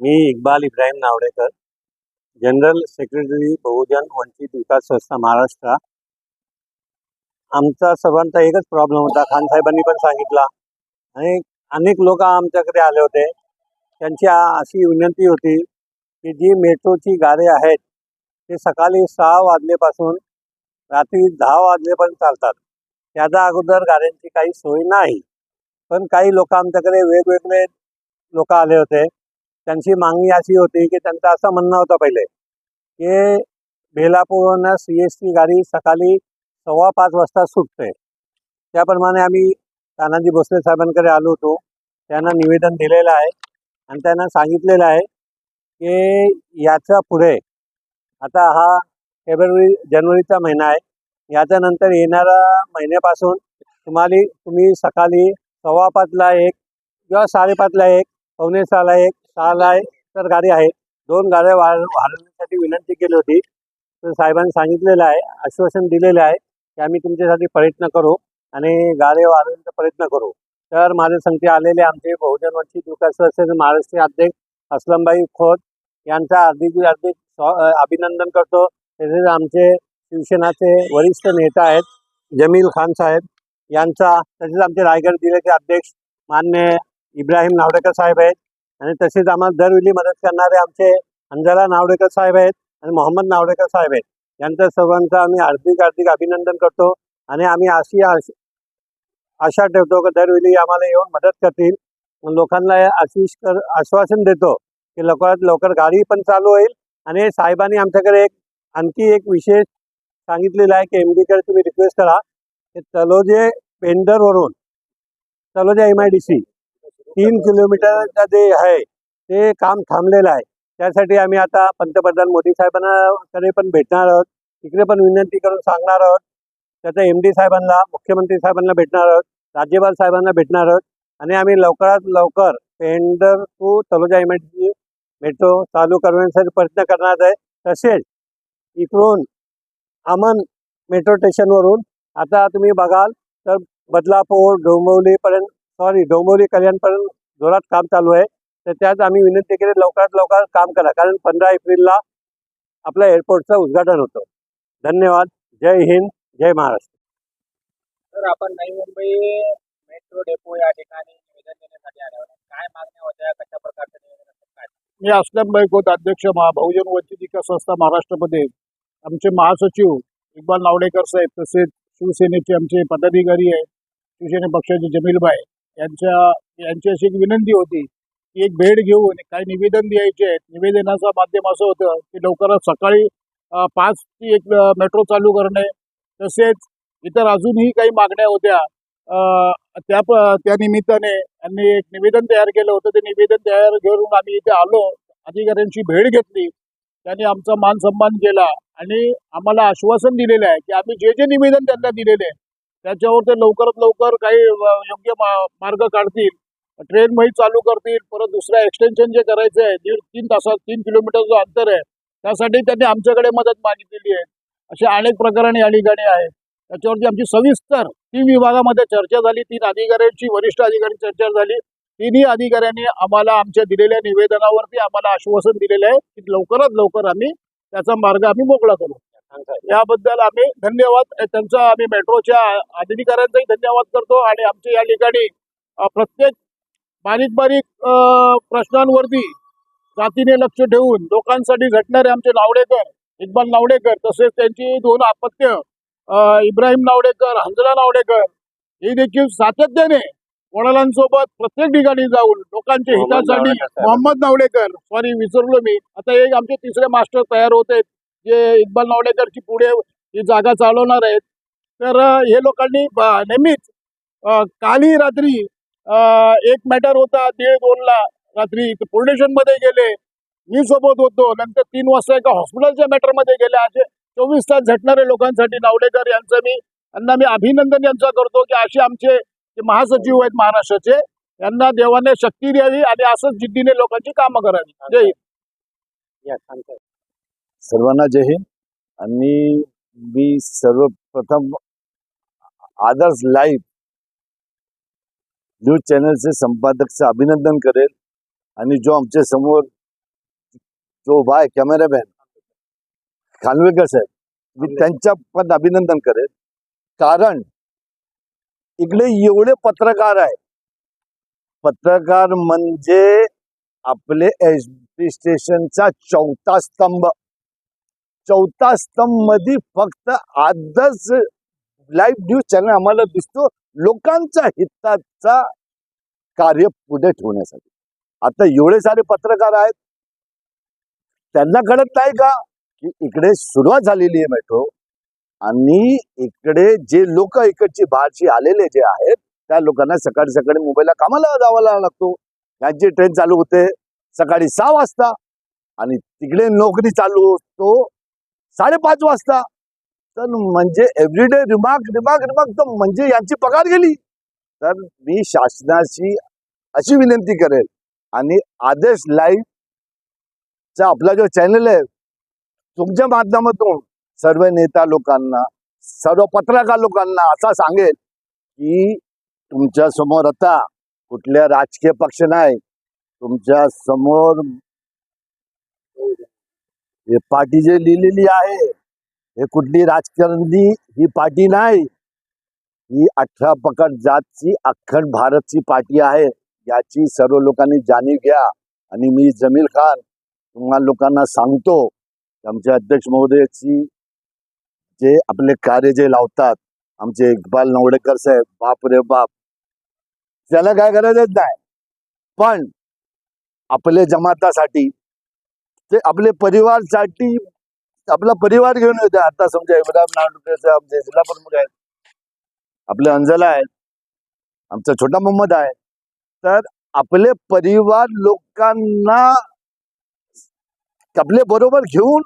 मी Iqbal Ibrahim Navdekar general secretary Bahujan Vanchit Vikas Sanstha Maharashtra. आमचा सर्वांचा एकच प्रॉब्लेम होता खान साहेबांनी पण सांगितला. आणि अनेक लोक आमच्याकडे आले होते. त्यांची अशी विनंती होती की जी मेट्रोची गाडी आहेत ते सकाळी सहा वाजलेपासून रात्री दहा वाजलेपर्यंत चालतात. त्याच्या अगोदर गाड्यांची काही सोय नाही. पण काही लोक आमच्याकडे वेगवेगळे लोक आले होते. त्यांची मागणी अशी होती की त्यांचं असं म्हणणं होतं पहिले की भेलापूरनं सी एस टी गाडी सकाळी सव्वा पाच वाजता सुटते. त्याप्रमाणे आम्ही तानाजी भोसले साहेबांकडे आलो होतो. त्यांना निवेदन दिलेलं आहे आणि त्यांना सांगितलेलं आहे की याच्यापुढे आता हा फेब्रुवारी जानेवारीचा महिना आहे. याच्यानंतर येणाऱ्या महिन्यापासून तुम्हाला तुम्ही सकाळी सव्वा पाचला एक किंवा साडेपाचला एक पावणे सहाला एक सहाला एक तर गाडी आहे. दोन गाड्या वाढ वाढवण्यासाठी विनंती केली होती. तर साहेबांनी सांगितलेलं आहे आश्वासन दिलेलं आहे की आम्ही तुमच्यासाठी प्रयत्न करू आणि गाड्या वाढवण्याचा प्रयत्न करू. तर माझ्या संख्या आलेले आमचे बहुजन वंचित विकास संस्थेचे महाराष्ट्रीय अध्यक्ष असलमबाई खोत यांचा हार्दिक हार्दिक अभिनंदन करतो. तसेच आमचे शिवसेनाचे वरिष्ठ नेता आहेत जमील खान साहेब यांचा तसेच आमचे रायगड जिल्ह्याचे अध्यक्ष मान्य इब्राहिम नावडेकर साहेब आहेत. आणि तसेच आम्हाला दरवेळी मदत करणारे आमचे अंजला नावडेकर साहेब आहेत आणि मोहम्मद नावडेकर साहेब आहेत. यांच्या सर्वांचं आम्ही हार्दिक हार्दिक अभिनंदन करतो आणि आम्ही अशी आशा ठेवतो की दरवेळी आम्हाला येऊन मदत करतील. लोकांना आशिष कर आश्वासन देतो की लवकरात लवकर गाडी पण चालू होईल. आणि साहेबांनी आमच्याकडे एक आणखी एक विशेष सांगितलेलं आहे की एम डीकडे तुम्ही रिक्वेस्ट करा की Taloje पेंडरवरून Taloja M I D C तीन किलोमीटरचं जे आहे ते काम थांबलेलं आहे. त्यासाठी आम्ही आता पंतप्रधान मोदी साहेबांकडे पण भेटणार आहोत. तिकडे पण विनंती करून सांगणार आहोत. त्याचं एम डी साहेबांना मुख्यमंत्री साहेबांना भेटणार आहोत. राज्यपाल साहेबांना भेटणार आहोत. आणि आम्ही लवकरात लवकर Pendhar to Taloja M metro चालू करण्यासाठी प्रयत्न करणार आहे. तसेच इकडून अमन मेट्रो स्टेशनवरून आता तुम्ही बघाल तर बदलापूर डोंबिवलीपर्यंत सॉरी डोंबिवली कल्याणपर्यंत जोरात काम चालू आहे. तर त्यात आम्ही विनंती केली लवकरात लवकर काम करा. कारण पंधरा एप्रिलला आपल्या एअरपोर्टचं उद्घाटन होतं. धन्यवाद. जय हिंद जय महाराष्ट्र. तर आपण नवी मुंबई मेट्रो डेपो या ठिकाणी निवेदन देण्यासाठी आले होते काय मागण्या होत्या? कशा प्रकारचं निवेदन असेल काय? मी असलम बैकोत अध्यक्ष महा बहुजन वंचित विकास संस्था महाराष्ट्रमध्ये. आमचे महासचिव इक्बाल नावडेकर साहेब तसेच शिवसेनेचे आमचे पदाधिकारी आहेत शिवसेने पक्षाचे जमीलबाई. यांच्या यांची अशी एक विनंती होती की एक भेट घेऊन काही निवेदन द्यायचे आहेत. निवेदनाचं माध्यम असं होतं की लवकरात सकाळी पाच ती एक मेट्रो चालू करणे तसेच इतर अजूनही काही मागण्या होत्या. त्या प- त्या निमित्ताने यांनी एक निवेदन तयार केलं होतं. ते निवेदन तयार करून आम्ही इथे आलो. अधिकाऱ्यांची भेट घेतली. त्यांनी आमचा मान सन्मान केला आणि आम्हाला आश्वासन दिलेलं आहे की आम्ही जे जे निवेदन त्यांना दिलेले आहे त्याच्यावर ते लवकरात लवकर काही योग्य मार्ग काढतील. ट्रेन माही चालू करतील परत दुसरं एक्सटेन्शन जे करायचं आहे दीड तीन तासात तीन किलोमीटर जो अंतर आहे त्यासाठी त्यांनी आमच्याकडे मदत मागितलेली आहे. असे अनेक प्रकरण या ठिकाणी आहेत. त्याच्यावरती आमची सविस्तर तीन विभागामध्ये चर्चा झाली तीन अधिकाऱ्यांची वरिष्ठ अधिकारी चर्चा झाली. तिन्ही अधिकाऱ्यांनी आम्हाला आमच्या दिलेल्या निवेदनावरती आम्हाला आश्वासन दिलेलं आहे की लवकरात लवकर आम्ही त्याचा मार्ग आम्ही मोकळा करू. याबद्दल आम्ही धन्यवाद. त्यांचा आम्ही मेट्रोच्या अधिकाऱ्यांचाही धन्यवाद करतो आणि आमच्या या ठिकाणी प्रत्येक बारीक बारीक प्रश्नांवरती जातीने लक्ष ठेवून लोकांसाठी झटणारे आमचे नावडेकर इक्बाल नावडेकर तसेच त्यांची दोन अपत्य इब्राहिम नावडेकर हंजला नावडेकर हे देखील सातत्याने वडिलांसोबत प्रत्येक ठिकाणी जाऊन लोकांच्या हितासाठी. मोहम्मद नावडेकर सॉरी विसरलो मी. आता एक आमचे तिसरे मास्टर तयार होत आहेत. जे इक्बाल नावडेकरची पुढे ही जागा चालवणार आहेत. तर हे लोकांनी नेहमीच काली रात्री एक मॅटर होता दीड दोनला रात्री पोलीसमध्ये गेले. मी सोबत होतो. नंतर तीन वाजता एका हॉस्पिटलच्या मॅटरमध्ये गेले. असे चोवीस तास झटणारे लोकांसाठी नावडेकर यांचं मी यांना मी अभिनंदन यांचं करतो की असे आमचे जे महासचिव आहेत महाराष्ट्राचे यांना देवाने शक्ती द्यावी आणि असंच जिद्दीने लोकांची कामं करावी. जय या सांगतो. सर्वांना जय हिंद. आणि मी सर्वप्रथम आदर्श लाईव्ह न्यूज चॅनलचे संपादकचं अभिनंदन करेल. आणि जो आमच्यासमोर जो आहे कॅमेरामॅन खानवेकर साहेब मी त्यांच्या पण अभिनंदन करेन कारण इकडे एवढे पत्रकार आहे पत्रकार म्हणजे आपले एस बी स्टेशनचा चौथा स्तंभ. चौथा स्तंभमध्ये फक्त आजच लाईव्ह न्यूज चॅनल आम्हाला दिसतो लोकांच्या हिताचा कार्य पुढे ठेवण्यासाठी. आता एवढे सारे पत्रकार आहेत. त्यांना कळत नाही का की इकडे सुरुवात झालेली आहे मेट्रो आणि इकडे जे लोक इकडची बाहेरची आलेले जे आहेत त्या लोकांना सकाळी सकाळी मुंबईला कामाला जावा लागतो. त्यांची ट्रेन चालू होते सकाळी सहा वाजता आणि तिकडे नोकरी चालू होतो साडेपाच वाजता. तर म्हणजे एव्हरीडे रिमार्क रिमार्क रिमार्क तर म्हणजे यांची पगार गेली. तर मी शासनाची अशी विनंती करेल आणि आदेश लाईव्ह चा आपला जो चॅनल आहे तुमच्या माध्यमातून सर्व नेता लोकांना सर्व पत्रकार लोकांना असा सांगेल की तुमच्यासमोर आता कुठल्या राजकीय पक्ष नाही. तुमच्यासमोर हे पार्टी जे लिहिलेली आहे हे कुठली राजकारणी ही पार्टी नाही. ही अठरा पकड जातची अखंड भारतची पार्टी आहे. याची सर्व लोकांनी जाणीव घ्या आणि मी जमील खान तुम्हाला लोकांना सांगतो आमचे अध्यक्ष महोदयाची जे आपले कार्य जे लावतात आमचे इकबाल नवडेकर साहेब बाप रे बाप. त्याला काय गरजच नाही. पण आपले जमातासाठी ते आपले परिवारसाठी आपला परिवार घेऊन येते आता समजा इब्राहिम नांदुरेचे आमचे जिल्हा प्रमुख आहेत आपले अंजला आहेत आमचा छोटा मोहम्मद आहे. तर आपले परिवार लोकांना आपले बरोबर घेऊन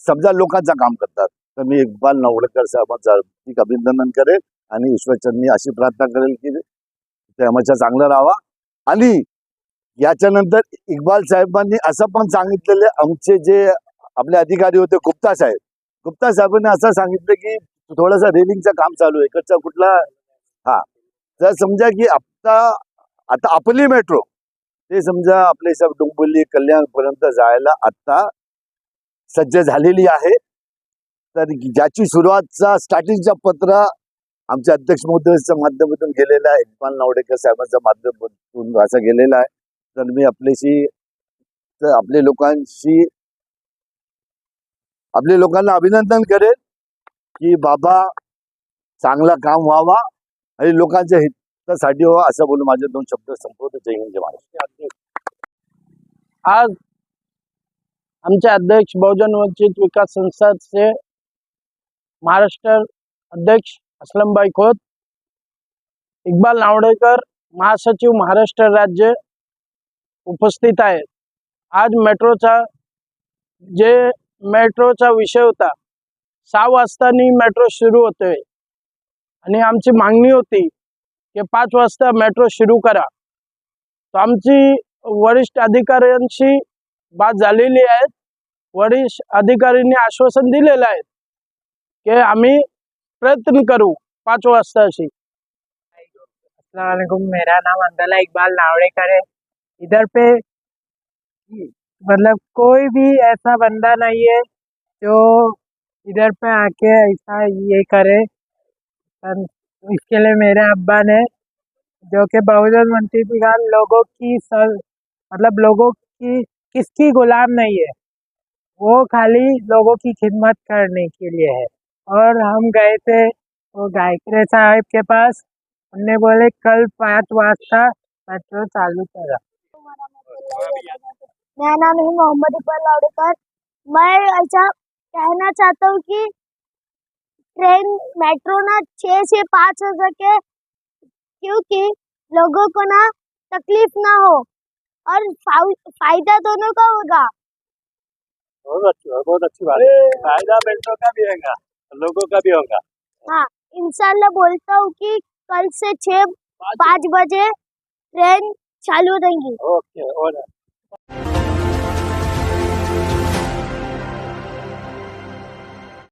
समजा लोकांचं काम करतात. तर मी इकबाल नवडकर साहेबांचं हार्दिक अभिनंदन करेल आणि ईश्वरचंद मी अशी प्रार्थना करेल की ते आमच्या चांगलं राहावा. आणि याच्यानंतर इक्बाल साहेबांनी असं पण सांगितलेले आमचे जे आपले अधिकारी होते गुप्ता साहेब. गुप्ता साहेबांनी असं सांगितलं की थोडंसं रेलिंगचं काम चालू आहे. इकडचा कुठला? हा. तर समजा की आता आता आपली मेट्रो ते समजा आपले सब डोंबिवली कल्याण पर्यंत जायला आता सज्ज झालेली आहे. तर ज्याची सुरुवातचा स्टार्टिंगचा पत्र आमच्या अध्यक्ष महोदयाच्या माध्यमातून गेलेला आहे. इक्बाल नावडेकर साहेबांच्या माध्यमातून असं गेलेला आहे. तर मी आपल्याशी तर आपल्या लोकांशी आपल्या लोकांना अभिनंदन करेल की बाबा चांगलं काम व्हावा आणि लोकांच्या हितासाठी व्हावा असं बोलून माझे दोन शब्द संपवतो. जय हिंद जय महाराष्ट्र. आज आमचे अध्यक्ष बहुजन वंचित विकास संस्थाचे महाराष्ट्र अध्यक्ष असलमबाई खोत इक्बाल नावडेकर महासचिव महाराष्ट्र राज्य उपस्थित आहेत. आज मेट्रोचा जे मेट्रोचा विषय होता सहा वाजतानी मेट्रो सुरू होते आणि आमची मागणी होती की पाच वाजता मेट्रो सुरू करा. तर आमची वरिष्ठ अधिकाऱ्यांशी बात झालेली आहे. वरिष्ठ अधिकाऱ्यांनी आश्वासन दिलेलं आहे की आम्ही प्रयत्न करू पाच वाजता अशी मेरा नाम अंदला इकबाल नावड़ेकर है। इधर पे मतलब कोई भी ऐसा बंदा नहीं है जो इधर पे आके ऐसा ये करे। इसके लिए मेरे अब्बा ने जो कि बहुजन वंचित विकास लोगों की सर मतलब लोगों की, किसकी गुलाम नहीं है, वो खाली लोगों की खिदमत करने के लिए है। और हम गए थे वो गायकरे साहब के पास, उनने बोले, कल पाँच वाजता मेट्रो चालू करा। मेरा नाम है मोहम्मद इकबाल लावड़ेकर मैं ऐसा कहना चाहता हूँ कि ट्रेन मेट्रो ना छः से पाँच हो सके क्योंकि लोगों को ना तकलीफ़ ना हो और फ़ायदा दोनों का होगा। बहुत अच्छी बहुत अच्छी बात। है फ़ायदा मेट्रो का भी होगा लोगों का भी होगा। हाँ इंशाल्लाह बोलता हूँ कि कल से छः पाँच बजे ट्रेन चालू रहेंगी ओके हो और